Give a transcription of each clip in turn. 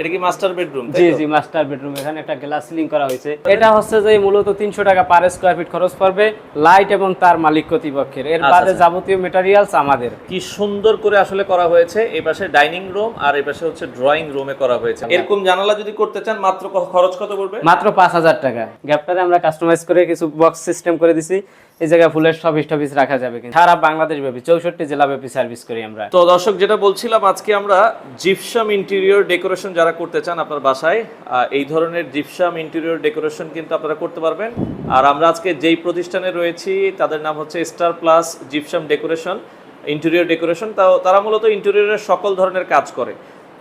এটা কি master bedroom জি জি মাস্টার বেডরুম এখানে একটা গ্লাস সিলিং করা হয়েছে। এটা হচ্ছে যে মূলত তিনশো টাকা পার স্কোয়ার ফিট খরচ পড়বে লাইট এবং তার মালিক কর্তৃপক্ষের। এর আচ্ছা, বাদে আচ্ছা। যাবতীয় মেটারিয়ালস আমাদের। কি সুন্দর করে আসলে করা হয়েছে। এই পাশে ডাইনিং রুম আর এই পাশে হচ্ছে ড্রয়িং রুমে করা হয়েছে। এরকম জানালা যদি করতে চান মাত্র খরচ কত পড়বে? মাত্র টাকা। গ্যাপটারে আমরা কাস্টমাইজ করে কিছু বক্স সিস্টেম করে দিছি। এই জায়গায় ফুলের সবিস টবিস রাখা যাবে কিন্তু। সারা বাংলাদেশ ব্যাপী চৌষট্টি জেলা ব্যাপী সার্ভিস করি আমরা। তো দর্শক যেটা বলছিলাম আজকে আমরা জিপসাম ইন্টেরিয়র ডেকোরেশন যারা করতে চান আপনার বাসায় এই ধরনের জিপসাম ইন্টেরিয়র ডেকোরেশন কিন্তু আপনারা করতে পারবেন। আর আমরা আজকে যেই প্রতিষ্ঠানে রয়েছি, তাদের নাম হচ্ছে Star Plus Gypsum Decoration Interior Decoration তাও, তারা মূলত ইন্টেরিয়রের সকল ধরনের কাজ করে।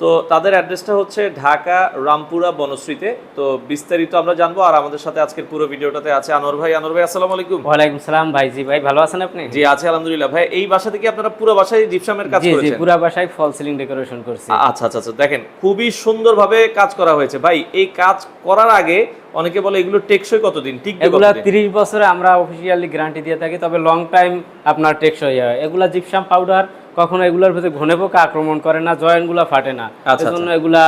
তো তাদের অ্যাড্রেসটা হচ্ছে ঢাকা রামপুরা বনশ্রীতে। তো বিস্তারিত আমরা জানব আর আমাদের সাথে আজকের পুরো ভিডিওটাতে আছে আনোয়ার ভাই। আনোয়ার ভাই আসসালামু আলাইকুম। ওয়ালাইকুম সালাম ভাই। জি ভাই ভালো আছেন আপনি? জি আছে আলহামদুলিল্লাহ। ভাই এই বাসা থেকে আপনারা পুরো বাসায় জিপসামের কাজ জি জি পুরো পুরা বাসায় ফল সিলিং ডেকোরেশন করছি। আচ্ছা আচ্ছা আচ্ছা। দেখেন খুবই সুন্দরভাবে কাজ করা হয়েছে। ভাই এই কাজ করার আগে অনেকে বলে এগুলো টেকসই কতদিন? টিকবে এগুলা? তিরিশ বছরে আমরা অফিসিয়ালি গ্যারান্টি দিয়ে থাকি তবে লং টাইম আপনার টেকসই হয়। এগুলা জিপসাম পাউডার কখনো এগুলোর ভিতরে ঘনে পোকা আক্রমণ করে না জয়েন্টগুলো ফাটে না। আচ্ছা, এজন্য এগুলা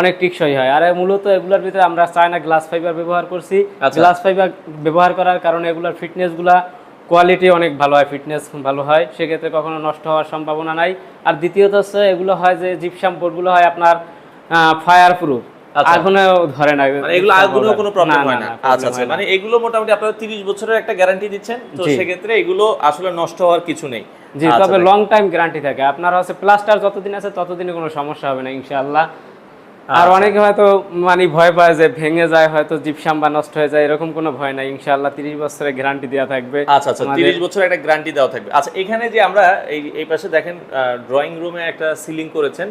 অনেক টিকসই হয়। আর মূলত এগুলোর ভিতরে আমরা চায়না গ্লাস ফাইবার ব্যবহার করছি। আচ্ছা। গ্লাস ফাইবার ব্যবহার করার কারণে এগুলোর ফিটনেসগুলা কোয়ালিটি অনেক ভালো হয় ফিটনেস ভালো হয়। সেক্ষেত্রে কখনো নষ্ট হওয়ার সম্ভাবনা নাই। আর দ্বিতীয়ত হচ্ছে এগুলো হয় যে জিপসাম বোর্ডগুলো হয় আপনার ফায়ার প্রুফ আচ্ছা। ধরে না মানে এগুলো আগুনেও কোনো প্রবলেম হয় না আচ্ছা আচ্ছা। মানে এগুলো মোটামুটি আপনারা 30 বছরের একটা গ্যারান্টি দিচ্ছেন তো সেক্ষেত্রে এগুলো আসলে নষ্ট হওয়ার কিছু নেই। জি তবে লং টাইম গ্যারান্টি থাকে। আপনার হচ্ছে প্লাস্টার যতদিন আছে ততদিনে কোনো সমস্যা হবে না ইনশাআল্লাহ। আর আচ্ছা। অনেকে হয়তো মানে ভয় পায় যে ভেঙে যায় হয়তো জিপসাম বা নষ্ট হয়ে যায় এরকম কোনো ভয় নাই। ইনশাআল্লাহ তিরিশ বছরের গ্যারান্টি দেওয়া থাকবে। আচ্ছা আচ্ছা আমাদের- তিরিশ বছর একটা গ্যারান্টি দেওয়া থাকবে। আচ্ছা এখানে যে আমরা এই এই পাশে দেখেন ড্রয়িং রুমে একটা সিলিং করেছেন।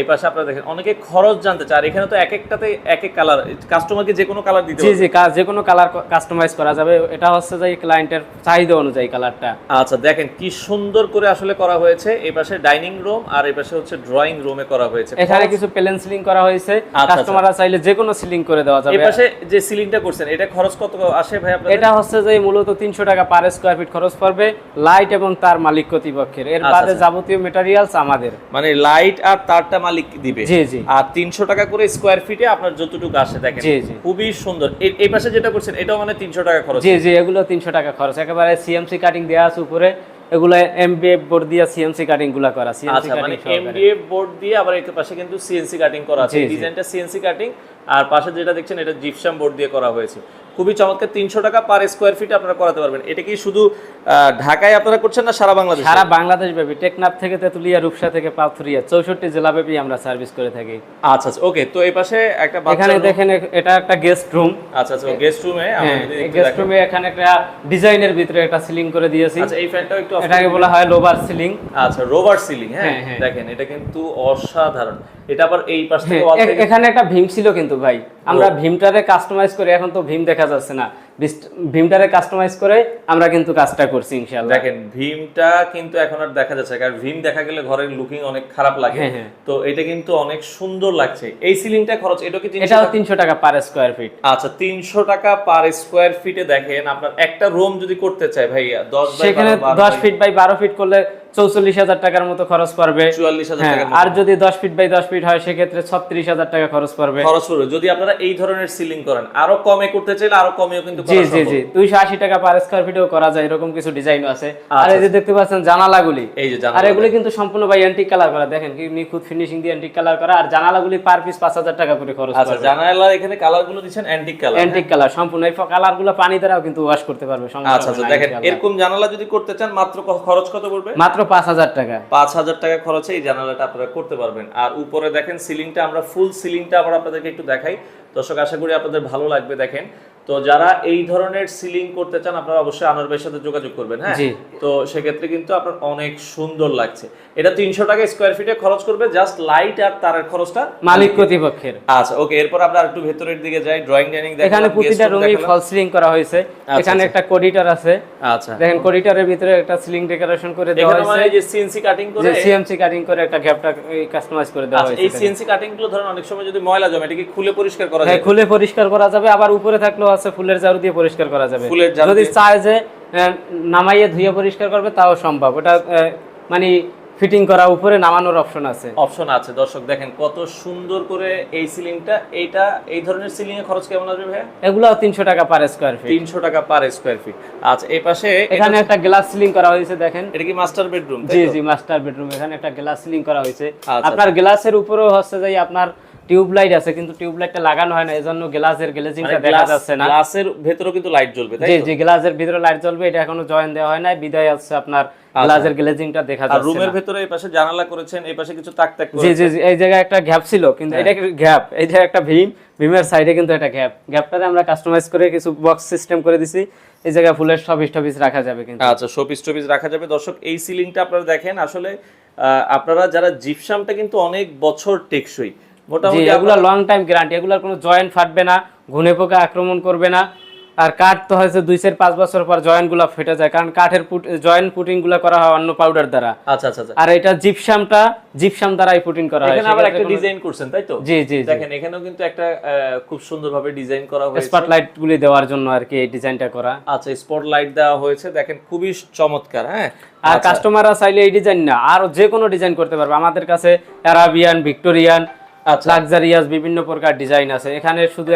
এই পাশে আপনারা দেখেন অনেকে খরচ জানতে চায় আর এখানে তো এক একটাতে এক এক কালার কাস্টমারকে যে কোনো কালার দিতে জি জি যে কোনো কালার কাস্টমাইজ করা যাবে। এটা হচ্ছে যে ক্লায়েন্টের চাহিদা অনুযায়ী কালারটা আচ্ছা দেখেন কি সুন্দর করে আসলে করা হয়েছে। এই পাশে ডাইনিং রুম আর এই পাশে হচ্ছে ড্রয়িং রুমে করা হয়েছে। এখানে কিছু প্লেন সিলিং করা হয়েছে। আচ্ছা। কাস্টমাররা চাইলে যে কোনো সিলিং করে দেওয়া যাবে। এই পাশে যে সিলিংটা করছেন এটা খরচ কত আসে ভাই আপনাদের? এটা হচ্ছে যে মূলত তিনশো টাকা পার স্কোয়ার ফিট খরচ পড়বে লাইট এবং তার মালিক কর্তৃপক্ষের। এর আচ্ছা, বাদে আচ্ছা। যাবতীয় মেটারিয়ালস আমাদের। মানে লাইট আর তারটা মালিক দিবে। আর তিনশো টাকা করে স্কোয়ার ফিটে আপনার যতটুকু আসে দেখেন। খুবই সুন্দর। এই- পাশে যেটা করছেন এটাও মানে তিনশো টাকা খরচ। জি জি এগুলো তিনশো টাকা খরচ। একেবারে সিএমসি কাটিং দেওয়া আছে উপরে। এগুলো এমবিএফ বোর্ড দিয়ে সিএমসি কাটিংগুলা করা মানে কাটিং এমডিএফ বোর্ড দিয়ে আবার এর পাশে কিন্তু সিএনসি কাটিং করা আছে। ডিজাইনটা সিএনসি কাটিং আর পাশে যেটা দেখছেন এটা জিপসাম বোর্ড দিয়ে করা হয়েছে। খুবই চমৎকার তিনশো টাকা পার স্কোয়ার ফিট আপনারা করাতে পারবেন। এটা কি শুধু ঢাকায় আপনারা করছেন না সারা বাংলাদেশ? সারা বাংলাদেশ ব্যাপী। টেকনাফ থেকে তেতুলিয়া রূপসা থেকে পাথুরিয়া চৌষট্টি জেলা ব্যাপী আমরা সার্ভিস করে থাকি। আচ্ছা আচ্ছা ওকে তো এই পাশে একটা এখানে দেখেন এটা একটা গেস্ট রুম আচ্ছা আচ্ছা গেস্ট রুমে গেস্ট রুমে এখানে একটা ডিজাইনের ভিতরে একটা সিলিং করে দিয়েছি। আচ্ছা এই ফ্যানটাও একটু এটাকে বলা হয় লোবার সিলিং আচ্ছা রোভার সিলিং হ্যাঁ? হ্যাঁ, হ্যাঁ। দেখেন এটা কিন্তু অসাধারণ। এটা আবার এই পাশ থেকে হ্যাঁ, থেকে এখানে একটা ভীম ছিল কিন্তু ভাই। আমরা ভীমটারে কাস্টমাইজ করে এখন তো ভীম দেখা যাচ্ছে না। ভীমটারে কাস্টমাইজ করে আমরা কিন্তু কাজটা করছি ইনশাআল্লাহ। দেখেন ভীমটা কিন্তু এখন আর দেখা যাচ্ছে কারণ ভীম দেখা গেলে ঘরের লুকিং অনেক খারাপ লাগে। হ্যাঁ, হ্যাঁ। তো এটা কিন্তু অনেক সুন্দর লাগছে। এই সিলিংটা খরচ এটা কি 300 টাকা? পার স্কোয়ার ফিট আচ্ছা তিনশো টাকা পার স্কোয়ার ফিটে দেখেন আপনার একটা রুম যদি করতে চায় ভাইয়া দশ বাই সেখানে বারো, বারো দশ বাই ফিট বাই বারো ফিট করলে চৌচল্লিশ হাজার টাকার মতো খরচ পড়বে। চুয়াল্লিশ হাজার হ্যাঁ, আর যদি দশ ফিট বাই দশ ফিট হয় সেক্ষেত্রে ছত্রিশ হাজার টাকা খরচ পড়বে। খরচ পড়বে। যদি আপনারা এই ধরনের সিলিং করেন আরও কমে করতে চাইলে আরও কমেও কিন্তু জি জি জি। দুইশো আশি টাকা পার স্কোয়ার ফিটেও করা যায় এরকম কিছু ডিজাইনও আছে। আর আচ্ছা, এই যে দেখতে পাচ্ছেন জানালাগুলি। এই যে আর এগুলি কিন্তু সম্পূর্ণ ভাই অ্যান্টিক কালার করা। দেখেন কি নিখুঁত ফিনিশিং দিয়ে অ্যান্টিক কালার করা। আর জানালাগুলি পার পিস পাঁচ হাজার টাকা করে খরচ আচ্ছা জানালার এখানে দিচ্ছেন অ্যান্টিক কালার অ্যান্টিক কালার সম্পূর্ণ। এই পানি দ্বারাও কিন্তু ওয়াশ করতে পারবে আচ্ছা আচ্ছা। দেখেন এরকম জানালা যদি করতে চান মাত্র খরচ কত পড়বে? মাত্র পাঁচ হাজার টাকা। পাঁচ হাজার টাকা খরচে এই জানালাটা আপনারা করতে পারবেন। আর উপরে দেখেন সিলিংটা আমরা ফুল সিলিংটা আবার আপনাদেরকে একটু দেখাই। দর্শক আশা করি আপনাদের ভালো লাগবে। দেখেন তো যারা এই ধরনের সিলিং করতে চান আপনারা অবশ্যই আনোয়ার ভাইয়ের সাথে যোগাযোগ করবেন হ্যাঁ। তো সেক্ষেত্রে কিন্তু আপনার অনেক সুন্দর লাগছে। এটা তিনশো টাকা স্কোয়ার ফিটে খরচ করবে জাস্ট লাইট আর তারের খরচটা মালিক কর্তৃপক্ষের। আচ্ছা ওকে এরপর আমরা একটু ভেতরের দিকে যাই ড্রয়িং ডাইনিং এখানে প্রতিটা রুমে ফল সিলিং করা হয়েছে। এখানে একটা করিডর আছে। আচ্ছা। দেখেন করিডরের ভিতরে একটা সিলিং ডেকোরেশন করে দেওয়া এখানে মানে এই যে সিএনসি কাটিং করে সিএমসি কাটিং করে একটা গ্যাপটা কাস্টমাইজ করে দেওয়া আচ্ছা এই হয়েছে সিএনসি কাটিংগুলো ধরেন অনেক সময় যদি ময়লা জমে এটা কি খুলে পরিষ্কার করা হ্যাঁ যায়। খুলে পরিষ্কার করা যাবে আবার উপরে থাকলেও আছে ফুলের ঝাড়ু দিয়ে পরিষ্কার করা যাবে। ফুলের যদি চায় যে নামাইয়ে ধুয়ে পরিষ্কার করবে তাও সম্ভব। ওটা মানে ফিটিং করা উপরে নামানোর অপশন আছে। অপশন আছে। দর্শক দেখেন কত সুন্দর করে এই সিলিংটা এইটা এই ধরনের সিলিং এর খরচ কেমন আসবে ভাই এগুলো তিনশো টাকা পার স্কোয়ার ফিট তিনশো টাকা পার স্কোয়ার ফিট আচ্ছা এই পাশে এখানে একটা গ্লাস সিলিং করা হয়েছে দেখেন। এটা কি মাস্টার বেডরুম জি জি মাস্টার বেডরুম এখানে একটা গ্লাস সিলিং করা হয়েছে। আচ্ছা, আপনার গ্লাসের উপরেও হচ্ছে যে আপনার টিউব লাইট আছে কিন্তু টিউব লাইটটা লাগানো হয় না এজন্য গ্লাসের গ্লেজিংটা দেখা যাচ্ছে না। গ্লাসের ভেতরেও কিন্তু লাইট জ্বলবে তাই জি তো? জি গ্লাসের ভিতরে লাইট জ্বলবে এটা এখনও জয়েন দেওয়া হয় নাই বিদায় আছে আপনার গ্লাসের গ্লেজিংটা দেখা আর যাচ্ছে রুমের না। ভেতরে এই পাশে জানালা করেছেন এই পাশে কিছু তাক তাক জি জি জি এই জায়গায় একটা গ্যাপ ছিল কিন্তু হ্যাঁ। এটা গ্যাপ এই যে একটা ভীম ভীমের সাইডে কিন্তু একটা গ্যাপ গ্যাপটারে আমরা কাস্টমাইজ করে কিছু বক্স সিস্টেম করে দিছি এই জায়গায় ফুলের সবিস টবিস রাখা যাবে কিন্তু। আচ্ছা শোপিস টোপিস রাখা যাবে। দর্শক এই সিলিংটা আপনারা দেখেন আসলে আহ, আপনারা যারা জিপসামটা কিন্তু অনেক বছর টেকসই মোটামুটি এগুলো লং টাইম গ্যারান্টি এগুলোর কোনো জয়েন্ট ফাটবে না ঘুনে পোকা আক্রমণ করবে না। আর কাঠ তো হয়েছে দুই চার পাঁচ বছর পর ফেটে যায় কারণ কাঠের জয়েন্ট পুটিংগুলা করা হয় অন্য পাউডার দ্বারা। আচ্ছা আচ্ছা আচ্ছা। আর এটা জিপসামটা জিপসাম দ্বারাই পুটিং করা হয় এখানে আবার একটা ডিজাইন করছেন তাই তো? জি জি জি। দেখেন এখানেও কিন্তু একটা আহ, খুব সুন্দরভাবে ডিজাইন করা হয়েছে। স্পটলাইট গুলি দেওয়ার জন্য আর কি এই ডিজাইনটা করা। আচ্ছা স্পট লাইট দেওয়া হয়েছে দেখেন খুবই চমৎকার হ্যাঁ? আর কাস্টমাররা চাইলে এই ডিজাইন না আর যে কোনো ডিজাইন করতে পারবে। আমাদের কাছে অ্যারাবিয়ান ভিক্টোরিয়ান লাক্সারিয়াস বিভিন্ন প্রকার ডিজাইন আছে। এখানে শুধু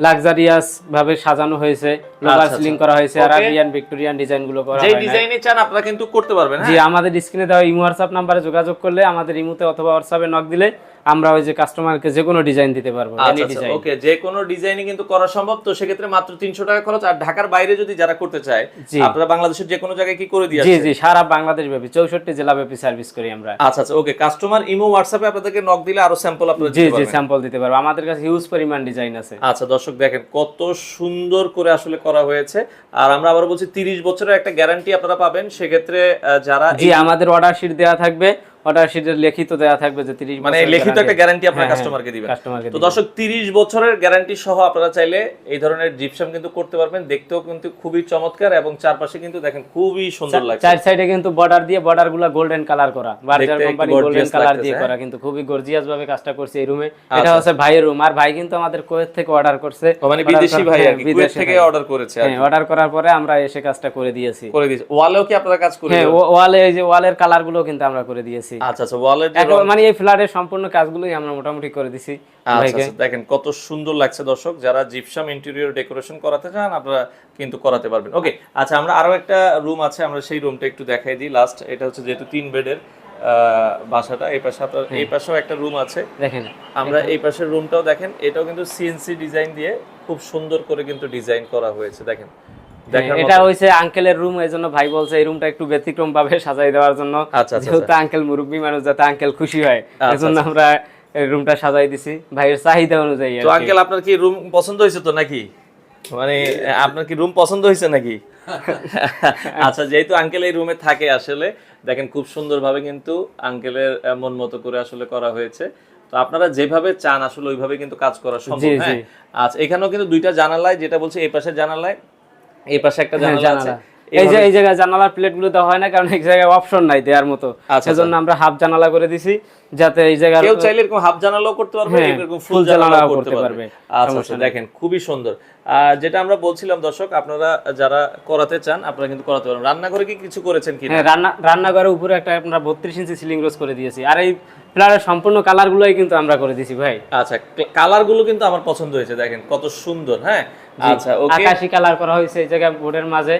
লাক্সারিয়াস ভাবে সাজানো হয়েছে লোকাল আচ্ছা, সিলিং করা হয়েছে আরাবিয়ান ভিক্টোরিয়ান ডিজাইনগুলো করা হয় ডিজাইনে চান আপনারা কিন্তু করতে পারবেন জি হ্যাঁ আমাদের স্ক্রিনে দেওয়া ইমো হোয়াটসঅ্যাপ নম্বরে যোগাযোগ করলে আমাদের ইমোতে অথবা হোয়াটসঅ্যাপে নক দিলে আমরা ওই যে কাস্টমারকে যে কোনো ডিজাইন দিতে পারব ডিজাইন ওকে যে কোনো ডিজাইনই কিন্তু করা সম্ভব তো সেক্ষেত্রে মাত্র তিনশো টাকা খরচ। আর ঢাকার বাইরে যদি যারা করতে চায়। আপনারা বাংলাদেশের যে কোনো জায়গায় কি করে দিয়ে জি জি সারা বাংলাদেশ ব্যাপী চৌষট্টি জেলা ব্যাপী সার্ভিস করি আমরা। আচ্ছা আচ্ছা ওকে কাস্টমার ইমো হোয়াটসঅ্যাপে আপনাদেরকে নক দিলে আরও স্যাম্পল আপনারা জি জি স্যাম্পল দিতে পারব। আমাদের কাছে হিউজ পরিমাণ ডিজাইন আছে। আচ্ছা দর্শক দেখেন কত সুন্দর করে আসলে করা হয়েছে। আর আমরা আবার বলছি তিরিশ বছরের একটা গ্যারান্টি আপনারা পাবেন। সেক্ষেত্রে যারা জি আমাদের অর্ডার শিট দেওয়া থাকবে। অর্ডার শিটের লিখিত দেওয়া থাকবে যে 30 মানে লিখিত একটা গ্যারান্টি আপনারা কাস্টমারকে দিবেন। তো দর্শক তিরিশ বছরের গ্যারান্টি সহ আপনারা চাইলে এই ধরনের জিপসাম কিন্তু করতে পারবেন। দেখতেও কিন্তু খুবই চমৎকার এবং চারপাশে কিন্তু দেখেন খুবই সুন্দর লাগছে। চার সাইডে কিন্তু বর্ডার দিয়ে বর্ডার গোল্ডেন কালার করা। বার্জার কোম্পানি গোল্ডেন কালার দিয়ে হ্যাঁ? করা কিন্তু খুবই গর্জিয়াস ভাবে কাজটা করছে এই রুমে এটা হচ্ছে ভাইয়ের রুম আর ভাই কিন্তু আমাদের কোয়েত থেকে অর্ডার করছে। মানে বিদেশি ভাই আর হ্যাঁ, কি বিদেশি থেকে অর্ডার করেছে হ্যাঁ অর্ডার করার পরে আমরা এসে কাজটা করে দিয়েছি। করে দিয়েছে। ওয়ালেও কি আপনারা কাজ করে হ্যাঁ ওয়ালে এই যে ওয়ালের কালারগুলো কিন্তু আমরা করে দিয়েছি। আচ্ছা আচ্ছা ওয়ালের মানে এই ফ্ল্যাটের সম্পূর্ণ কাজগুলোই আমরা মোটামুটি করে দিছি আচ্ছা আচ্ছা, দেখেন কত সুন্দর লাগছে দর্শক। যারা জিপসাম ইন্টেরিয়র ডেকোরেশন করাতে চান আপনারা কিন্তু করাতে পারবেন। ওকে আচ্ছা আমরা আরও একটা রুম আছে আমরা সেই রুমটা একটু দেখাই দিই। লাস্ট এটা হচ্ছে যেহেতু তিন বেডের বাসাটা এই পাশে আপনার এই পাশেও একটা রুম আছে। দেখেন। আমরা এই পাশের রুমটাও দেখেন এটাও কিন্তু সিএনসি ডিজাইন দিয়ে খুব সুন্দর করে কিন্তু ডিজাইন করা হয়েছে। দেখেন এটা হইছে আঙ্কেলের রুম এই জন্য ভাই বলছে এই রুমটা একটু ব্যতিক্রম ভাবে সাজাই দেওয়ার জন্য। আচ্ছা, আচ্ছা, যেহেতু আঙ্কেল মুরব্বী মানুষ যাতে আঙ্কেল খুশি হয়। আচ্ছা, এজন্য আমরা এই রুমটা সাজাই দিছি। ভাইয়ের চাহিদা অনুযায়ী তো আঙ্কেল আপনার কি রুম পছন্দ হয়েছে তো নাকি? মানে আপনার কি রুম পছন্দ হয়েছে নাকি? আচ্ছা যেহেতু আঙ্কেল এই রুমে থাকে আসলে দেখেন খুব সুন্দরভাবে কিন্তু আঙ্কেলের মন মতো করে আসলে করা হয়েছে। তো আপনারা যেভাবে চান আসলে ওইভাবে কিন্তু কাজ করা সম্ভব হ্যাঁ? আচ্ছা এখানেও কিন্তু দুইটা জানালায় যেটা বলছে এই পাশে জানালায় এই পাশে একটা হ্যাঁ, জানালা আছে। এই যে এই জায়গায় জানালার প্লেটগুলো দেওয়া হয় না কারণ এই জায়গায় অপশন নাই দেওয়ার মতো। আচ্ছা, সেজন্য আমরা হাফ জানালা করে দিছি যাতে এই জায়গার কেউ চাইলে এরকম হাফ জানালাও করতে পারবে হ্যাঁ, এরকম ফুল জানালাও করতে পারবে। আচ্ছা আচ্ছা দেখেন খুবই সুন্দর। যেটা আমরা বলছিলাম দর্শক আপনারা যারা করাতে চান আপনারা কিন্তু করাতে পারেন রান্নাঘরে কি কিছু করেছেন কি হ্যাঁ রান্না রান্নাঘরের উপরে একটা আমরা বত্রিশ ইঞ্চি সিলিং রোজ করে দিয়েছি। আর এই ফ্ল্যাটের সম্পূর্ণ কালার গুলোই কিন্তু আমরা করে দিছি ভাই। আচ্ছা কালারগুলো কিন্তু আমার পছন্দ হয়েছে দেখেন কত সুন্দর হ্যাঁ? আচ্ছা ওকে আকাশি কালার করা হয়েছে এই জায়গায় বোর্ডের মাঝে।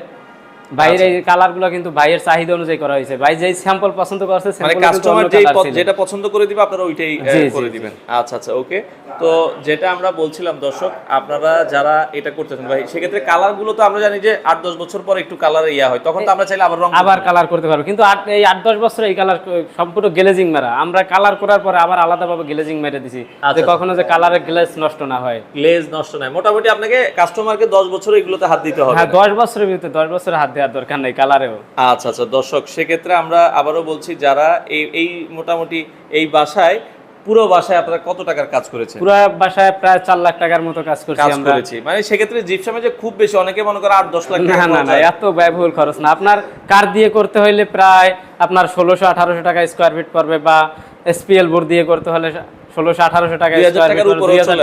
বাইরে এই কালারগুলো কিন্তু ভাইয়ের চাহিদা অনুযায়ী করা হয়েছে। ভাই যেই স্যাম্পল পছন্দ করছে মানে কাস্টমার যেই। যেটা পছন্দ করে দিবে আপনারা ওইটাই করে দিবেন। আচ্ছা আচ্ছা ওকে। তো যেটা আমরা বলছিলাম দর্শক আপনারা যারা এটা করতেছেন ভাই সেক্ষেত্রে কালারগুলো তো আমরা জানি যে আট দশ বছর পর একটু কালার ইয়া হয় তখন তো আমরা চাইলে আবার রং আবার কালার করতে পারব। কিন্তু এই আট দশ বছর এই কালার সম্পূর্ণ গ্লেজিং মারা। আমরা কালার করার পরে আবার আলাদাভাবে গ্লেজিং মেরে দিছি যে আচ্ছা। কখনো যে কালারের গ্লেজ নষ্ট না হয়। গ্লেজ নষ্ট নাই মোটামুটি আপনাকে কাস্টমারকে দশ বছর এগুলোতে হাত দিতে হবে। হ্যাঁ দশ বছরের ভিতরে দশ বছরের হাত দেওয়ার দরকার নেই কালারেও। আচ্ছা আচ্ছা দর্শক সেক্ষেত্রে আমরা আবারও বলছি যারা এই এই মোটামুটি এই বাসায় পুরো বাসায় আপনারা কত টাকার কাজ করেছেন? পুরো বাসায় প্রায় চার লাখ টাকার মতো কাজ করছি কাজ আমরা। করেছি। মানে সেক্ষেত্রে জিপসামে যে খুব বেশি অনেকে মনে করে আট দশ লাখ টাকা না না এত ব্যয়বহুল খরচ না। আপনার কার দিয়ে করতে হইলে প্রায় আপনার ষোলোশো আঠারোশো টাকা স্কোয়ার ফিট পড়বে বা এসপিএল বোর্ড দিয়ে করতে হলে ষোলোশো আঠারোশো টাকা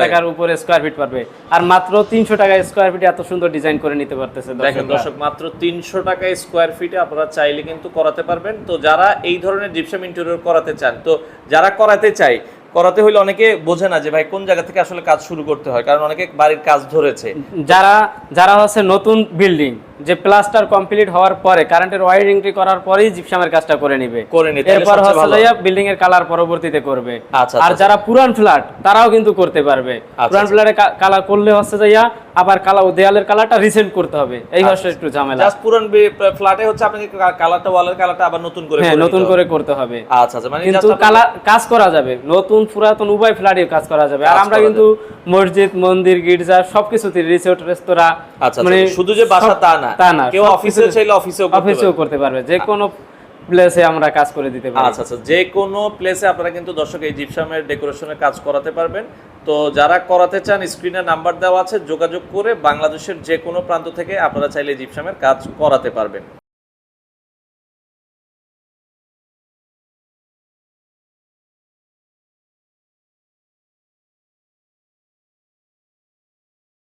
টাকার উপরে স্কোয়ার ফিট পারবে। আর মাত্র তিনশো টাকা স্কোয়ার ফিট এত সুন্দর ডিজাইন করে নিতে পারতেছে দেখেন দর্শক মাত্র তিনশো টাকা স্কোয়ার ফিটে আপনারা চাইলে কিন্তু করাতে পারবেন। তো যারা এই ধরনের জিপসাম ইন্টেরিয়র করাতে চান তো যারা করাতে চাই করাতে হলে অনেকে বোঝে না যে ভাই কোন জায়গা থেকে আসলে কাজ শুরু করতে হয়? কারণ অনেকে বাড়ির কাজ ধরেছে। যারা যারা হচ্ছে নতুন বিল্ডিং যে প্লাস্টার কমপ্লিট হওয়ার পরে কারেন্টের ওয়ারিংটি করার পরেই জিপসামের কাজটা করে নিবে। করে নিতে এরপর হচ্ছে বিল্ডিং এর কালার পরবর্তীতে করবে। আচ্ছা, আর আচ্ছা। যারা পুরান ফ্ল্যাট তারাও কিন্তু করতে পারবে। পুরান আচ্ছা। ফ্ল্যাটে কালার করলে হচ্ছে যাইয়া আবার কালা দেয়ালের কালারটা রিসেন্ট করতে হবে। এই হচ্ছে একটু ঝামেলা। জাস্ট পুরান ফ্ল্যাটে হচ্ছে আপনাকে কালারটা ওয়ালের কালারটা আবার নতুন করে হ্যাঁ নতুন করে করতে হবে। আচ্ছা আচ্ছা মানে কিন্তু কালার কাজ করা যাবে। নতুন পুরাতন উভয় ফ্ল্যাটে কাজ করা যাবে। আর আমরা কিন্তু মসজিদ মন্দির গির্জা সবকিছুতে রিসোর্ট রেস্তোরাঁ আচ্ছা মানে শুধু যে বাসা তা না তা না কেউ অফিসে চাইলে অফিসেও অফিসেও করতে পারবে। যে কোনো প্লেসে আমরা কাজ করে দিতে পারি। আচ্ছা আচ্ছা। যে কোনো প্লেসে আপনারা কিন্তু দর্শক এই জিপসামের ডেকোরেশনের কাজ করাতে পারবেন। তো যারা করাতে চান স্ক্রিনে নাম্বার দেওয়া আছে যোগাযোগ করে বাংলাদেশের যে কোনো প্রান্ত থেকে আপনারা চাইলে জিপসামের কাজ করাতে পারবেন।